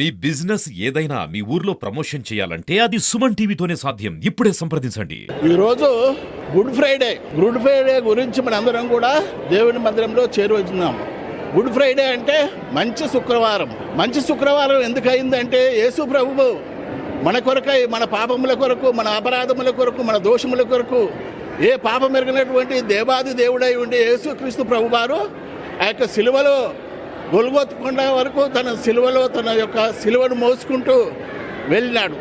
మీ business ఏదైనా మీ ఊర్లో promotion చేయాలంటే అది సుమన్ టీవీతోనే సాధ్యం. ఇప్పుడే సంప్రదించండి. ఈరోజు గుడ్ ఫ్రైడే. గుడ్ ఫ్రైడే గురించి మనందరం కూడా దేవుని మందిరంలో చేరువచ్చున్నాం. గుడ్ ఫ్రైడే అంటే మంచి శుక్రవారం. మంచి శుక్రవారం ఎందుకు అయిందంటే యేసు ప్రభువు మన కొరకై మన పాపముల కొరకు మన అపరాధముల కొరకు మన దోషముల కొరకు ఏ పాపం ఎరిగినటువంటి దేవాది దేవుడై ఉండే యేసుక్రీస్తు ప్రభువారు ఆ యొక్క సిలువలో గొలుగొత్తుకొండ వరకు తన సిలువలో తన యొక్క సిలువను మోసుకుంటూ వెళ్ళినాడు.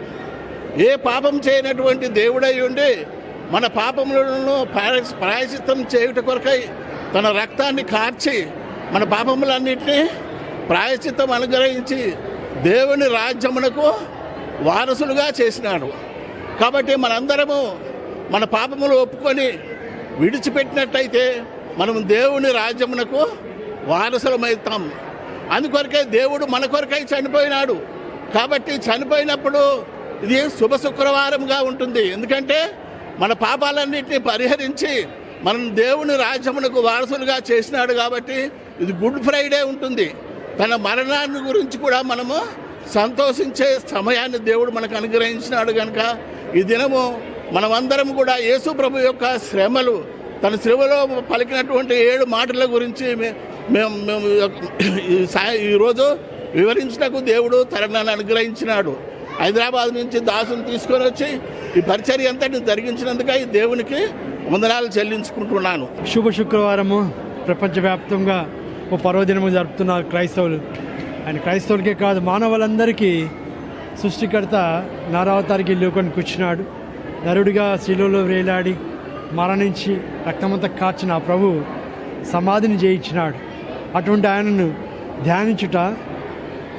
ఏ పాపం చేయనటువంటి దేవుడై ఉండి మన పాపములను ప్రాయ- చేయుట కొరకై తన రక్తాన్ని కార్చి మన పాపములన్నింటినీ ప్రాయశ్చిత్తం అనుగ్రహించి దేవుని రాజ్యమునకు వారసులుగా చేసినాడు. కాబట్టి మనందరము మన పాపములు ఒప్పుకొని విడిచిపెట్టినట్టయితే మనం దేవుని రాజ్యమునకు వారసులమవుతాం అందుకొరకే దేవుడు మన కొరకై చనిపోయినాడు. కాబట్టి చనిపోయినప్పుడు ఇది శుభ శుక్రవారంగా ఉంటుంది. ఎందుకంటే మన పాపాలన్నింటినీ పరిహరించి మనం దేవుని రాజ్యమునకు వారసులుగా చేసినాడు కాబట్టి ఇది గుడ్ ఫ్రైడే ఉంటుంది. తన మరణాన్ని గురించి కూడా మనము సంతోషించే సమయాన్ని దేవుడు మనకు అనుగ్రహించినాడు కనుక ఈ దినము మనమందరం కూడా యేసు ప్రభు యొక్క శ్రమలు తన శ్రమలో పలికినటువంటి ఏడు మాటల గురించి మేము మేము ఈరోజు వివరించినకు దేవుడు తరుణాన్ని అనుగ్రహించినాడు. హైదరాబాద్ నుంచి దాసుని తీసుకొని వచ్చి ఈ పరిచర్య అంతటిని జరిగించినందుకై దేవునికి వందనాలు చెల్లించుకుంటున్నాను. శుభ శుక్రవారము. ప్రపంచవ్యాప్తంగా ఓ పర్వదినము జరుపుతున్నారు క్రైస్తవులు. ఆయన క్రైస్తవులకే కాదు మానవులందరికీ సృష్టికర్త నారావతారికి లోకొని కూర్చున్నాడు. నరుడిగా శిలువలో వేలాడి మరణించి రక్తమంతా కాచిన ఆ ప్రభు సమాధిని జయించినాడు. అటువంటి ఆయనను ధ్యానించుట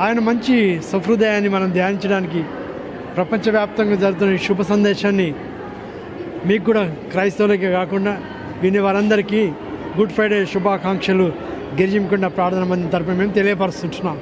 ఆయన మంచి సహృదయాన్ని మనం ధ్యానించడానికి ప్రపంచవ్యాప్తంగా జరుగుతున్న ఈ శుభ సందేశాన్ని మీకు కూడా క్రైస్తవులకే కాకుండా విని వారందరికీ గుడ్ ఫ్రైడే శుభాకాంక్షలు. గిరిజింకుండా ప్రార్థన మంది తరపున మేము తెలియపరుస్తుంటున్నాం.